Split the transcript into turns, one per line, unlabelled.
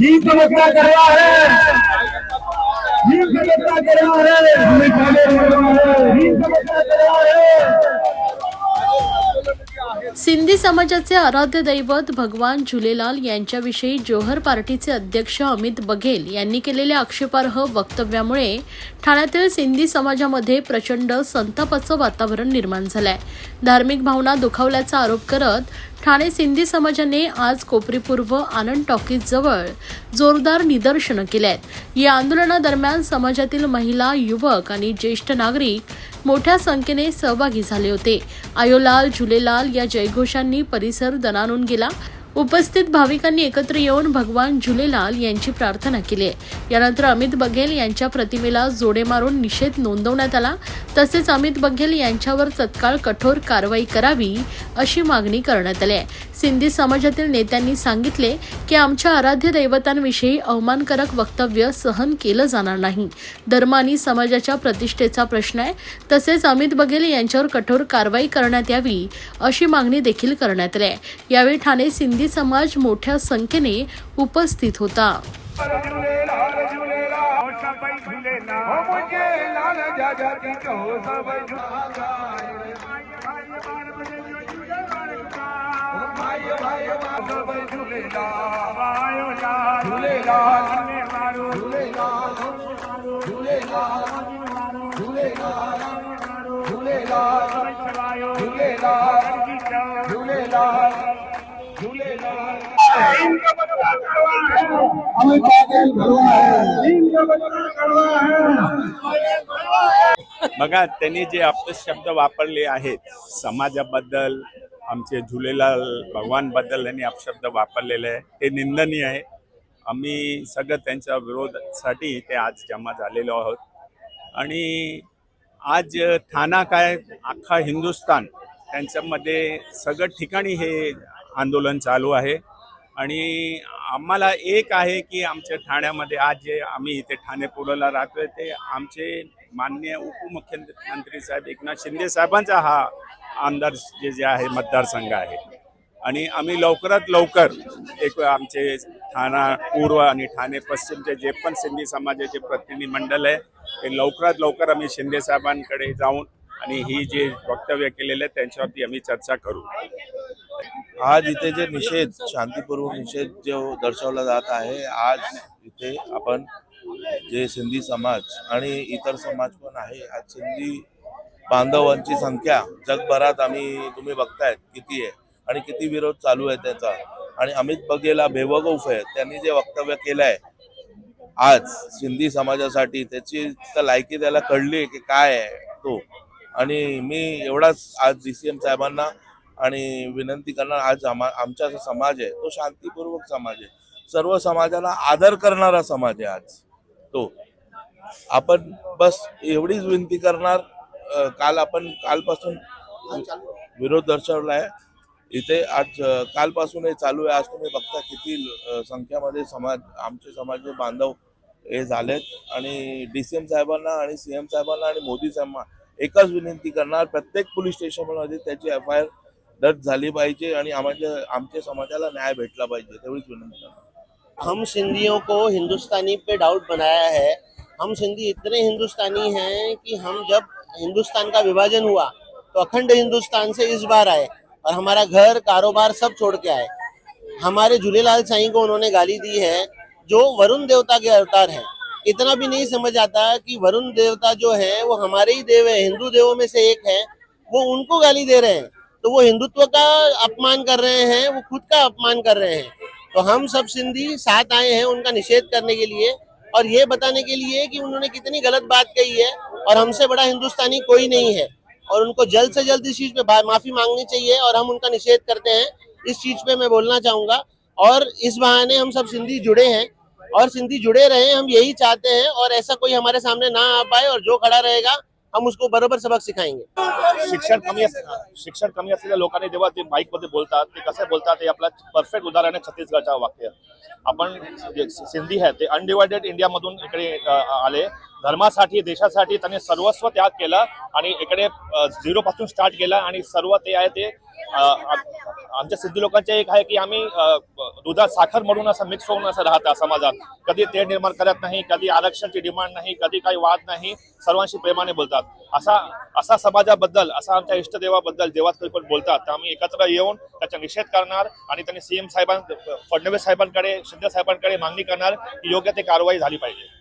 नीम का मसला करवा है नीम का मसला करवा है नीम का करवा है
सिंधी समाजाचे आराध्य दैवत भगवान झुलेलाल यांच्याविषयी जोहर पार्टीचे अध्यक्ष अमित बघेल यांनी केलेल्या आक्षेपार्ह वक्तव्यामुळे ठाण्यातील सिंधी समाजामध्ये प्रचंड संतापाचं वातावरण निर्माण झालंय. धार्मिक भावना दुखावल्याचा आरोप करत ठाणे सिंधी समाजाने आज कोपरीपूर्व आनंद टॉकीज जवळ जोरदार निदर्शनं केली आहेत या आंदोलनादरम्यान समाजातील महिला युवक आणि ज्येष्ठ नागरिक मोठ्या संख्येने सहभागी झाले होते. आयोलाल झुलेलाल या जयघोषांनी परिसर दणानून गेला. उपस्थित भाविकांनी एकत्र येऊन भगवान झुलेलाल यांची प्रार्थना केली. यानंतर अमित बघेल यांच्या प्रतिमेला जोडे मारून निषेध नोंदवण्यात आला. तसेच अमित बघेल यांच्यावर तत्काळ कठोर कारवाई करावी अशी मागणी करण्यात आली आहे. सिंधी समाजातील नेत्यांनी सांगितले की आमच्या आराध्य दैवतांविषयी अवमानकारक वक्तव्य सहन केलं जाणार नाही. धर्म आणि समाजाच्या प्रतिष्ठेचा प्रश्न आहे. तसेच अमित बघेल यांच्यावर कठोर कारवाई करण्यात यावी अशी मागणी देखील करण्यात आली आहे. यावेळी ठाणे सिंधी समाज मोठ्या संख्येने उपस्थित होता.
झूलेलाल झूलेलाल हो हो मुझे लाल जा जाती कहो भाई सभई झूलेलाल झूलेलाल झूलेलाल झूलेलाल झूलेलाल झूलेलाल झूलेलाल झूलेलाल झूलेलाल हमें पागल है
बघा त्यांनी जे अपशब्द वापरले आहेत समाजाबद्दल आमचे झुलेलाल भगवानबद्दल त्यांनी अपशब्द वापरलेले आहे. ते निंदनीय आहे. आम्ही सगळं त्यांच्या विरोधासाठी ते आज जमा झालेलो आहोत. आणि आज ठाणा काय अख्खा हिंदुस्थान त्यांच्यामध्ये सगळं ठिकाणी हे आंदोलन चालू आहे. आणि आम्हाला एक आहे की आमच्या ठाण्यामध्ये आज जे आम्ही इथे ठाणे पुरवला राहतोय ते आमचे मान्य उपमुख्यमंत्री साहेब एकनाथ शिंदे साहेबांचा हा आमदार जे जे आहे मतदारसंघ आहे. आणि आम्ही लवकरात लवकर एक आमचे ठाणा पूर्व आणि ठाणे पश्चिमचे जे पण सिंधी समाजाचे प्रतिनिधिमंडळ आहे ते लवकरात लवकर आम्ही शिंदे साहेबांकडे जाऊन आणि ही जे वक्तव्य केलेलं आहे त्यांच्यावरती आम्ही चर्चा करू.
आज इथे जे निषेध शांतीपूर्वक निषेध जो दर्शवला जात आहे आज इथे आपण जे सिंधी समाज आणि इतर समाज पण आहे आज सिंधी बांधवांची संख्या जगभरात आम्ही तुम्ही बघतायत किती आहे आणि किती विरोध चालू आहे त्याचा. आणि अमित बघेला बेवकूफ आहे त्यांनी जे वक्तव्य केलं आहे आज सिंधी समाजासाठी त्याची तर लायकी त्याला कळली की काय आहे तो. आणि मी एवढाच आज डी सी एम साहेबांना आणि विनंती करणार आज जमा आमचा जो समाज आहे तो शांतीपूर्वक समाज आहे. सर्व समाजाला आदर करणारा समाज आहे आज. तो. आपण बस एवढीच विनंती करणार काल आपण कालपासून विरोध दर्शवला आहे. इथे आज कालपासून हे चालू आहे. आज तुम्ही बघता किती संख्यामध्ये समाज आमचे समाज बांधव हे झालेत. आणि डी सी एम साहेबांना आणि सी एम साहेबांना आणि मोदी साहेबांना एकच विनंती करणार प्रत्येक पोलीस स्टेशनमध्ये त्याची एफ आय आर दर्ज झाली पाहिजे आणि आमच्या आमच्या समाजाला न्याय भेटला पाहिजे, तेवढीच विनंती
हम सिंधियों को हिंदुस्तानी पे डाउट बनाया है। हम सिंधी इतने हिंदुस्तानी हैं कि हम जब हिंदुस्तान का विभाजन हुआ तो अखंड हिंदुस्तान से इस बार आए और हमारा घर, कारोबार सब छोड़ के आए। हमारे झूलेलाल साईं को उन्होंने गाली दी है, जो वरुण देवता के अवतार है। इतना भी नहीं समझ आता कि वरुण देवता जो है, वो हमारे ही देव है, हिंदू देवों में से एक है, वो उनको गाली दे रहे हैं। तो वो हिंदुत्व का अपमान कर रहे हैं, वो खुद का अपमान कर रहे हैं। तो हम सब सिंधी साथ आए हैं उनका निषेध करने के लिए और ये बताने के लिए कि उन्होंने कितनी गलत बात कही है और हमसे बड़ा हिंदुस्तानी कोई नहीं है और उनको जल्द से जल्द इस चीज़ पे माफ़ी मांगनी चाहिए और हम उनका निषेध करते हैं। इस चीज़ पे मैं बोलना चाहूँगा और इस बहाने हम सब सिंधी जुड़े हैं और सिंधी जुड़े रहे, हम यही चाहते हैं और ऐसा कोई हमारे सामने ना आ पाए और जो खड़ा रहेगा हम उसको बरोबर सबक सिखाएंगे।
शिक्षण कमी शिक्षण कमी असलेल्या लोकांनी जेव्हा ते बाईकमध्ये बोलतात ते कसं बोलतात ते आपला परफेक्ट उदाहरण आहे छत्तीसगडच्या वाक्य. आपण सिंधी आहे ते अनडिवायडेड इंडिया मधून इकडे आले. धर्मासाठी देशासाठी त्यांनी सर्वस्व त्याग केला आणि इकडे झिरो पासून स्टार्ट केला आणि सर्व ते आहे ते आमच्या सिद्धी लोकांचे एक आहे की आम्ही दुधात साखर म्हणून असं मिक्स होऊन असं राहतं समाजात. कधी ते निर्माण करत नाही कधी आरक्षणची डिमांड नाही कधी काही वाद नाही सर्वांशी प्रेमाने बोलतात. असा असा समाजाबद्दल असा आमच्या इष्टदेवाबद्दल जेव्हा काही पण बोलतात. तर आम्ही एकत्र येऊन त्याचा निषेध करणार आणि त्यांनी सीएम साहेबां फडणवीस साहेबांकडे शिंदे साहेबांकडे मागणी करणार की योग्य ते कारवाई झाली पाहिजे.